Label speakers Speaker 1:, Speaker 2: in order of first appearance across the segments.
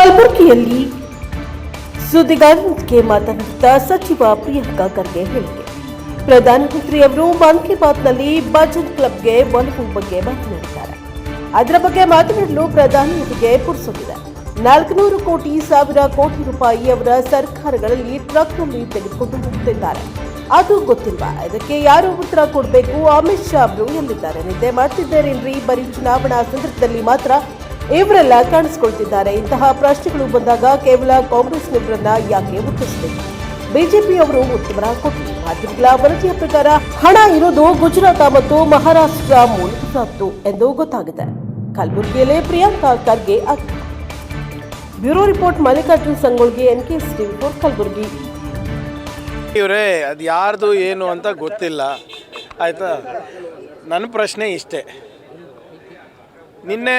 Speaker 1: ಕಲಬುರಗಿಯಲ್ಲಿ ಸುದ್ದಿಗಾರರೊಂದಿಗೆ ಮಾತನಾಡಿದ ಸಚಿವ ಪ್ರಿಯಾಂಕಾ ಖರ್ಗೆ ಹೇಳಿಕೆ. ಪ್ರಧಾನಮಂತ್ರಿಯವರು ಮನ್ ಕಿ ಬಾತ್ನಲ್ಲಿ ಭಜನ್ ಕ್ಲಬ್ಗೆ ಒಲವು ಬಗ್ಗೆ ಮಾತನಾಡಿದ್ದಾರೆ. ಅದರ ಬಗ್ಗೆ ಮಾತನಾಡಲು ಪ್ರಧಾನಿಯವರಿಗೆ ಪುರುಸೊತ್ತಿದೆ ನಾಲ್ಕುನೂರು ಕೋಟಿ, ಸಾವಿರ ಕೋಟಿ ರೂಪಾಯಿ ಅವರ ಸರ್ಕಾರಗಳಲ್ಲಿ ಟ್ರಕ್ನಲ್ಲಿ ತೆಗೆದುಕೊಂಡು ಹೋಗುತ್ತಿದ್ದಾರೆ. ಅದು ಗೊತ್ತಿಲ್ಲ. ಇದಕ್ಕೆ ಯಾರು ಉತ್ತರ ಕೊಡಬೇಕು? ಅಮಿತ್ ಶಾ ಅವರು ಎಂದಿದ್ದಾರೆ ನಿದ್ದೆ ಮಾಡ್ತಿದ್ದೇರೇನ್ರಿ? ಬರೀ ಚುನಾವಣಾ ಸಂದರ್ಭದಲ್ಲಿ ಮಾತ್ರ ಇವರೆಲ್ಲ ಕಾಣಿಸ್ಕೊಳ್ತಿದ್ದಾರೆ. ಇಂತಹ ಪ್ರಶ್ನೆಗಳು ಬಂದಾಗ ಕೇವಲ ಕಾಂಗ್ರೆಸ್ನವರನ್ನ ಯಾಕೆ ಉತ್ತರಿಸಬೇಕು ಬಿಜೆಪಿಯವರು ಉತ್ತರ ಕೊಟ್ಟರು ಮಾಧ್ಯಮಗಳ ವರದಿಯ ಪ್ರಕಾರ ಹಣ ಇರೋದು ಗುಜರಾತ್ ಮತ್ತು ಮಹಾರಾಷ್ಟ್ರ ಮೂಲಕದ್ದು ಎಂದು ಗೊತ್ತಾಗಿದೆ. ಕಲಬುರಗಿಯಲ್ಲಿ Priyanka Kharge bureau report Mallikarjun Sangolgi K TV for Kalaburagi.
Speaker 2: ಇವರೇ, ಅದು ಯಾರ್ದು ಏನು ಅಂತ ಗೊತ್ತಿಲ್ಲ. ಆಯಿತಾ? ನನ್ನ ಪ್ರಶ್ನೆ ಇಷ್ಟೇ. ನಿನ್ನೆ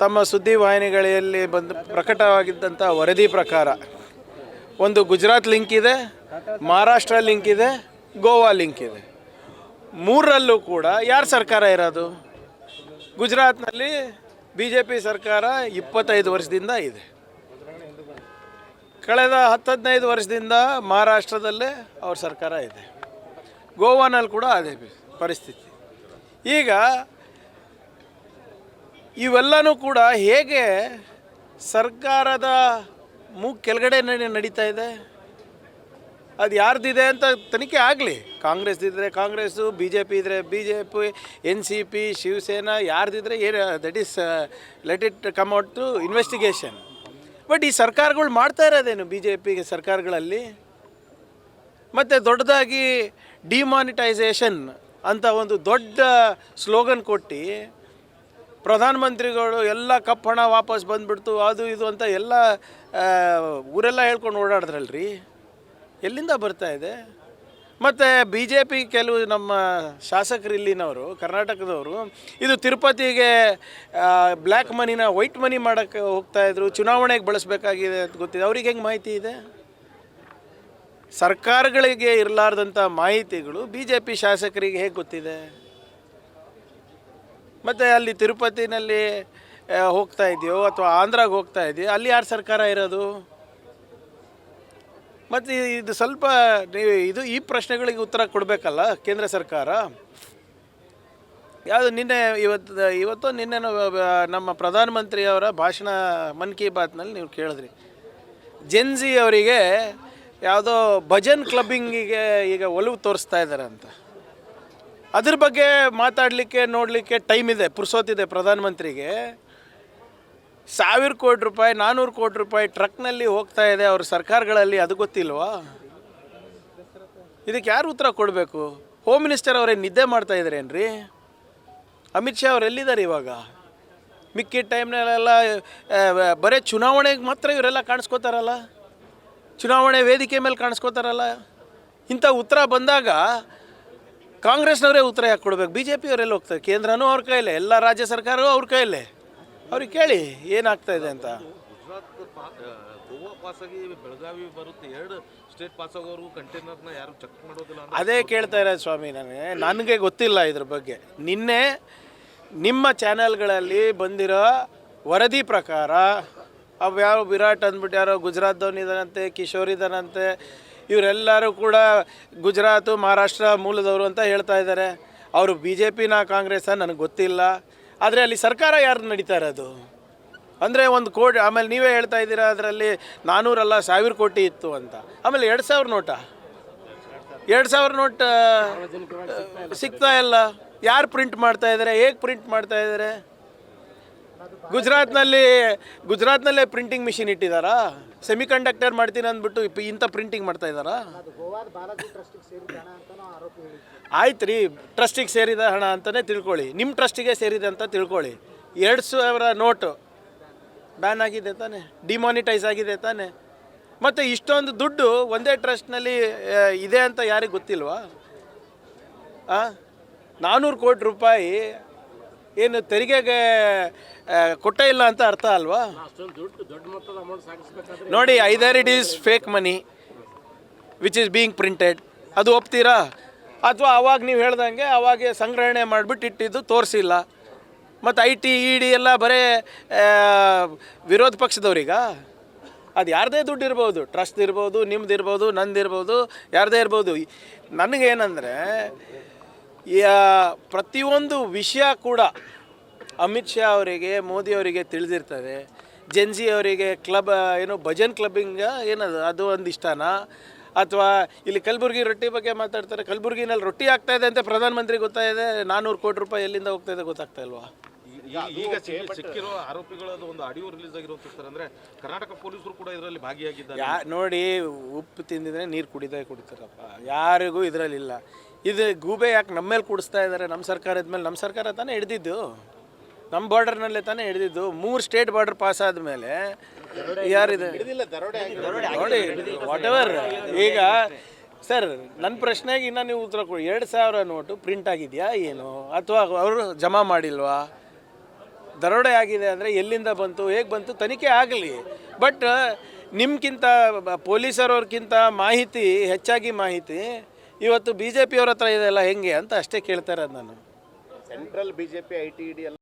Speaker 2: ತಮ್ಮ ಸುದ್ದಿವಾಹಿನಿಗಳಲ್ಲಿ ಬಂದು ಪ್ರಕಟವಾಗಿದ್ದಂಥ ವರದಿ ಪ್ರಕಾರ ಒಂದು ಗುಜರಾತ್ ಲಿಂಕ್ ಇದೆ, ಮಹಾರಾಷ್ಟ್ರ ಲಿಂಕ್ ಇದೆ, ಗೋವಾ ಲಿಂಕ್ ಇದೆ. ಮೂರರಲ್ಲೂ ಕೂಡ ಯಾರ ಸರ್ಕಾರ ಇರೋದು? ಗುಜರಾತ್ನಲ್ಲಿ ಬಿ ಜೆ ಪಿ ಸರ್ಕಾರ ಇಪ್ಪತ್ತೈದು ವರ್ಷದಿಂದ ಇದೆ. ಕಳೆದ ಹತ್ತು ಹದಿನೈದು ವರ್ಷದಿಂದ ಮಹಾರಾಷ್ಟ್ರದಲ್ಲೇ ಅವ್ರ ಸರ್ಕಾರ ಇದೆ. ಗೋವಾನಲ್ಲಿ ಕೂಡ ಅದೇ ಪರಿಸ್ಥಿತಿ. ಈಗ ಇವೆಲ್ಲನೂ ಕೂಡ ಹೇಗೆ ಸರ್ಕಾರದ ಮೂಗ್ ಕೆಳಗಡೆ ನಡೆ- ನಡೀತಾ ಇದೆ? ಅದು ಯಾರ್ದಿದೆ ಅಂತ ತನಿಖೆ ಆಗಲಿ. ಕಾಂಗ್ರೆಸ್ ಇದ್ದರೆ ಕಾಂಗ್ರೆಸ್ಸು ಬಿ ಜೆ ಪಿ ಇದ್ದರೆ B J P N C P Shivsena, ಯಾರ್ದಿದ್ರೆ ಏನು, that is let it come out to investigation. But ಈ ಸರ್ಕಾರಗಳು ಮಾಡ್ತಾ ಇರೋದೇನು ಬಿ ಜೆ ಪಿಗೆ ಸರ್ಕಾರಗಳಲ್ಲಿ? ಮತ್ತು ದೊಡ್ಡದಾಗಿ ಡಿಮಾನಿಟೈಸೇಷನ್ ಅಂತ ಒಂದು ದೊಡ್ಡ ಸ್ಲೋಗನ್ ಕೊಟ್ಟು ಪ್ರಧಾನಮಂತ್ರಿಗಳು ಎಲ್ಲ ಕಪ್ಪಣ ವಾಪಸ್ ಬಂದ್ಬಿಡ್ತು, ಅದು ಇದು ಅಂತ ಎಲ್ಲ ಊರೆಲ್ಲ ಹೇಳ್ಕೊಂಡು ಓಡಾಡಿದ್ರಲ್ರಿ? ಎಲ್ಲಿಂದ ಬರ್ತಾ ಇದೆ? ಮತ್ತು ಬಿ ಜೆ ಪಿ ಕೆಲವು ನಮ್ಮ ಶಾಸಕರು ಇಲ್ಲಿನವರು, ಕರ್ನಾಟಕದವರು, ಇದು ತಿರುಪತಿಗೆ ಬ್ಲ್ಯಾಕ್ ಮನಿನ ವೈಟ್ ಮನಿ ಮಾಡೋಕ್ಕೆ ಹೋಗ್ತಾಯಿದ್ರು ಚುನಾವಣೆಗೆ ಬಳಸಬೇಕಾಗಿದೆ ಅಂತ ಗೊತ್ತಿದೆ. ಅವ್ರಿಗೆ ಹೆಂಗೆ ಮಾಹಿತಿ ಇದೆ? ಸರ್ಕಾರಗಳಿಗೆ ಇರಲಾರ್ದಂಥ ಮಾಹಿತಿಗಳು ಬಿ ಜೆ ಪಿ ಶಾಸಕರಿಗೆ ಹೇಗೆ ಗೊತ್ತಿದೆ? ಮತ್ತು ಅಲ್ಲಿ ತಿರುಪತಿನಲ್ಲಿ ಹೋಗ್ತಾ ಇದೆಯೋ ಅಥವಾ ಆಂಧ್ರಾಗೆ ಹೋಗ್ತಾ ಇದೆಯೋ, ಅಲ್ಲಿ ಯಾರು ಸರ್ಕಾರ ಇರೋದು? ಮತ್ತು ಇದು ಸ್ವಲ್ಪ ನೀವು ಇದು ಈ ಪ್ರಶ್ನೆಗಳಿಗೆ ಉತ್ತರ ಕೊಡಬೇಕಲ್ಲ ಕೇಂದ್ರ ಸರ್ಕಾರ? ಯಾವುದು ನಿನ್ನೆ ಇವತ್ತು ಇವತ್ತು ನಿನ್ನೆ ನಮ್ಮ ಪ್ರಧಾನಮಂತ್ರಿಯವರ ಭಾಷಣ ಮನ್ ಕಿ ಬಾತ್ನಲ್ಲಿ ನೀವು ಕೇಳಿದ್ರಿ. ಜೆನ್ಜಿ ಅವರಿಗೆ ಯಾವುದೋ ಭಜನ್ ಕ್ಲಬ್ಬಿಂಗಿಗೆ ಈಗ ಒಲವು ತೋರಿಸ್ತಾ ಇದ್ದಾರೆ ಅಂತ. ಅದ್ರ ಬಗ್ಗೆ ಮಾತಾಡಲಿಕ್ಕೆ, ನೋಡಲಿಕ್ಕೆ ಟೈಮ್ ಇದೆ ಪುರ್ಸೋತಿದೆ ಪ್ರಧಾನಮಂತ್ರಿಗೆ. ಸಾವಿರ ಕೋಟಿ ರೂಪಾಯಿ ನಾನ್ನೂರು ಕೋಟಿ ರೂಪಾಯಿ ಟ್ರಕ್ನಲ್ಲಿ ಹೋಗ್ತಾ ಇದೆ ಅವ್ರ ಸರ್ಕಾರಗಳಲ್ಲಿ, ಅದು ಗೊತ್ತಿಲ್ವಾ? ಇದಕ್ಕೆ ಯಾರು ಉತ್ತರ ಕೊಡಬೇಕು? ಹೋಮ್ ಮಿನಿಸ್ಟರ್ ಅವರೇ ನಿದ್ದೆ ಮಾಡ್ತಾ ಇದ್ರೇನ್ರಿ ಅಮಿತ್ ಶಾ ಅವ್ರು ಎಲ್ಲಿದ್ದಾರೆ ಇವಾಗ? ಮಿಕ್ಕಿದ ಟೈಮ್ನಲ್ಲೆಲ್ಲ ಬರೀ ಚುನಾವಣೆಗೆ ಮಾತ್ರ ಇವರೆಲ್ಲ ಕಾಣಿಸ್ಕೋತಾರಲ್ಲ? ಚುನಾವಣೆ ವೇದಿಕೆ ಮೇಲೆ ಕಾಣಿಸ್ಕೋತಾರಲ್ಲ? ಇಂಥ ಉತ್ತರ ಬಂದಾಗ ಕಾಂಗ್ರೆಸ್ನವರೇ ಉತ್ತರ ಯಾಕೆ ಕೊಡಬೇಕು ಬಿ ಜೆ ಪಿಯವರೆಲ್ಲ ಹೋಗ್ತಾರೆ. ಕೇಂದ್ರನೂ ಅವ್ರ ಕೈಲೇ ಎಲ್ಲ ರಾಜ್ಯ ಸರ್ಕಾರವೂ ಅವ್ರ ಕೈಲೇ. ಅವ್ರಿಗೆ ಕೇಳಿ ಏನಾಗ್ತಾ ಇದೆ ಅಂತ.
Speaker 3: ಗುಜರಾತ್ ಪಾ ಆ, ಗೋವಾ ಪಾಸಾಗಿ ಬೆಳಗಾವಿ ಬರುತ್ತೆ. ಎರಡು ಸ್ಟೇಟ್ ಪಾಸ್ ಆಗೋರು ಕಂಟೈನರ್ನ ಯಾರು ಚೆಕ್ ಮಾಡೋದಿಲ್ಲ
Speaker 2: ಅದೇ ಕೇಳ್ತಾ ಇರೋದು ಸ್ವಾಮಿ ನನಗೆ. ನನಗೆ ಗೊತ್ತಿಲ್ಲ ಇದ್ರ ಬಗ್ಗೆ. ನಿನ್ನೆ ನಿಮ್ಮ ಚಾನೆಲ್ಗಳಲ್ಲಿ ಬಂದಿರೋ ವರದಿ ಪ್ರಕಾರ ಅವು ಯಾವ ವಿರಾಟ್ ಅಂದ್ಬಿಟ್ಟು ಯಾರೋ ಗುಜರಾತ್ದವನು ಇದ್ದಾನಂತೆ ಕಿಶೋರ್ ಇದ್ದಾನಂತೆ ಇವರೆಲ್ಲರೂ ಕೂಡ ಗುಜರಾತು, ಮಹಾರಾಷ್ಟ್ರ ಮೂಲದವರು ಅಂತ ಹೇಳ್ತಾ ಇದ್ದಾರೆ. ಅವರು ಬಿ ಜೆ ಪಿನ ಕಾಂಗ್ರೆಸ್ಸ ನನಗೆ ಗೊತ್ತಿಲ್ಲ. ಆದರೆ ಅಲ್ಲಿ ಸರ್ಕಾರ ಯಾರು ನಡೀತಾ ಇರೋದು? ಅಂದರೆ ಒಂದು ಕೋಟಿ, ಆಮೇಲೆ ನೀವೇ ಹೇಳ್ತಾ ಇದ್ದೀರಾ ಅದರಲ್ಲಿ ನಾನ್ನೂರಲ್ಲ ಸಾವಿರ ಕೋಟಿ ಇತ್ತು ಅಂತ. ಆಮೇಲೆ ಎರಡು ಸಾವಿರ ನೋಟ. ಎರಡು ಸಾವಿರ ನೋಟ್, ಸಿಗ್ತಾ ಇಲ್ಲ. ಯಾರು ಪ್ರಿಂಟ್ ಮಾಡ್ತಾ ಇದ್ದಾರೆ ಹೇಗೆ ಪ್ರಿಂಟ್ ಮಾಡ್ತಾ ಇದ್ದಾರೆ ಗುಜರಾತ್ನಲ್ಲಿ ಗುಜರಾತ್ನಲ್ಲೇ ಪ್ರಿಂಟಿಂಗ್ ಮಿಷಿನ್ ಇಟ್ಟಿದ್ದಾರಾ ಸೆಮಿ ಕಂಡಕ್ಟರ್ ಮಾಡ್ತೀನಿ ಅಂದ್ಬಿಟ್ಟು ಇಪ್ಪ- ಇಂಥ ಪ್ರಿಂಟಿಂಗ್ ಮಾಡ್ತಾ ಇದ್ದಾರಾ ಆಯ್ತು ರೀ ಟ್ರಸ್ಟಿಗೆ ಸೇರಿದ ಹಣ ಅಂತಲೇ ತಿಳ್ಕೊಳ್ಳಿ. ನಿಮ್ಮ ಟ್ರಸ್ಟಿಗೆ ಸೇರಿದೆ ಅಂತ ತಿಳ್ಕೊಳ್ಳಿ. ಎರಡು ಸಾವಿರ ನೋಟು. ಬ್ಯಾನ್ ಆಗಿದೆ ತಾನೆ. ಡಿಮಾನಿಟೈಸ್ ಆಗಿದೆ ತಾನೆ. ಮತ್ತು ಇಷ್ಟೊಂದು ದುಡ್ಡು ಒಂದೇ ಟ್ರಸ್ಟ್ನಲ್ಲಿ ಆ, ಇದೆ ಅಂತ ಯಾರಿಗೆ ಗೊತ್ತಿಲ್ವಾ? ಆ? ನಾನ್ನೂರು ಕೋಟಿ ರೂಪಾಯಿ ಏನು ತೆರಿಗೆಗೆ ಕೊಟ್ಟ ಇಲ್ಲ ಅಂತ ಅರ್ಥ ಅಲ್ವಾ? ನೋಡಿ either it is fake money which is being printed ಅದು ಒಪ್ತೀರಾ? ಅಥವಾ ಅವಾಗ ನೀವು ಹೇಳ್ದಂಗೆ ಅವಾಗೆ ಸಂಗ್ರಹಣೆ ಮಾಡಿಬಿಟ್ಟು ಇಟ್ಟಿದ್ದು ತೋರಿಸಿಲ್ಲ. ಮತ್ತು ಐ ಟಿ ಇ ಡಿ ಎಲ್ಲ ಬರೇ ವಿರೋಧ ಪಕ್ಷದವ್ರಿಗ? ಅದು ಯಾರದೇ ದುಡ್ಡು ಇರ್ಬೋದು ಟ್ರಸ್ಟ್ ಇರ್ಬೋದು, ನಿಮ್ದು ಇರ್ಬೋದು, ನಂದು ಇರ್ಬೋದು, ಯಾರದೇ ಇರ್ಬೋದು. ನನಗೇನಂದರೆ ಪ್ರತಿಯೊಂದು ವಿಷಯ ಕೂಡ ಅಮಿತ್ ಶಾ ಅವರಿಗೆ, ಮೋದಿ ಅವರಿಗೆ ತಿಳಿದಿರ್ತದೆ. ಜೆನ್ಜಿ ಅವರಿಗೆ ಕ್ಲಬ್ ಏನು ಭಜನ್ ಕ್ಲಬ್ಬಿಂಗ್ ಏನದು, ಅದು ಒಂದು ಇಷ್ಟನಾ? ಅಥವಾ ಇಲ್ಲಿ ಕಲಬುರ್ಗಿ ರೊಟ್ಟಿ ಬಗ್ಗೆ ಮಾತಾಡ್ತಾರೆ, ಕಲಬುರ್ಗಿನಲ್ಲಿ ರೊಟ್ಟಿ ಆಗ್ತಾಯಿದೆ ಅಂತ ಪ್ರಧಾನಮಂತ್ರಿ ಗೊತ್ತಾಯಿದೆ ನಾನ್ನೂರು ಕೋಟಿ ರೂಪಾಯಿ ಎಲ್ಲಿಂದ ಹೋಗ್ತಾಯಿದೆ ಗೊತ್ತಾಗ್ತಾ ಇಲ್ವಾ?
Speaker 3: ಈಗ ಸಿಕ್ಕಿ- ಸಿಕ್ಕಿರೋ ಆರೋಪಿಗಳದ್ದು ಒಂದು ಆಡಿಯೋ ರಿಲೀಸ್ ಆಗಿರುವಂತ ಸರ್ ಅಂದ್ರೆ ಕರ್ನಾಟಕ ಪೊಲೀಸರು ಕೂಡ ಇದರಲ್ಲಿ ಭಾಗಿಯಾಗಿದ್ದಾರೆ.
Speaker 2: ಯಾ ನೋಡಿ ಉಪ್ಪು ತಿಂದಿದ್ರೆ ನೀರು ಕುಡಿದೇ ಕುಡಿತಾರಪ್ಪ. ಯಾರಿಗೂ ಇದರಲ್ಲಿಲ್ಲ ಇದು ಗೂಬೆ ಯಾಕೆ ನಮ್ಮ ಮೇಲೆ ಕುಡಿಸ್ತಾ ಇದ್ದಾರೆ ನಮ್ಮ ಸರ್ಕಾರದ ಮೇಲೆ. ನಮ್ಮ ಸರ್ಕಾರ ತಾನೇ ಹಿಡ್ದಿದ್ದು. ನಮ್ಮ ಬಾರ್ಡರ್ನಲ್ಲೇ ತಾನೇ ಹಿಡಿದಿದ್ದು. ಮೂರು ಸ್ಟೇಟ್ ಬಾರ್ಡರ್ ಪಾಸ್ ಆದಮೇಲೆ ಯಾರಿದೆ? ನೋಡಿ ವಾಟ್ ಎವರ್ ಈಗ ಸರ್ ನನ್ನ ಪ್ರಶ್ನೆಗೆ ಇನ್ನೂ ನೀವು ಉತ್ತರ ಕೊಡಿ. ಎರಡು ಸಾವಿರ ನೋಟು ಪ್ರಿಂಟ್ ಆಗಿದೆಯಾ ಏನು? ಅಥವಾ ಅವರು ಜಮಾ ಮಾಡಿಲ್ವಾ? ದರೋಡೆ ಆಗಿದೆ ಅಂದರೆ ಎಲ್ಲಿಂದ ಬಂತು, ಹೇಗೆ ಬಂತು ತನಿಖೆ ಆಗಲಿ. ಬಟ್ ನಿಮ್ಗಿಂತ ಪೊಲೀಸರವ್ರಿಗಿಂತ ಮಾಹಿತಿ, ಹೆಚ್ಚಾಗಿ ಮಾಹಿತಿ ಇವತ್ತು ಬಿ ಜೆ ಪಿಯವ್ರ ಹತ್ರ ಇದೆಲ್ಲ ಹೆಂಗೆ ಅಂತ ಅಷ್ಟೇ ಕೇಳ್ತಾ ಇರೋದು ನಾನು.
Speaker 4: Central B J P I T D ಎಲ್ಲ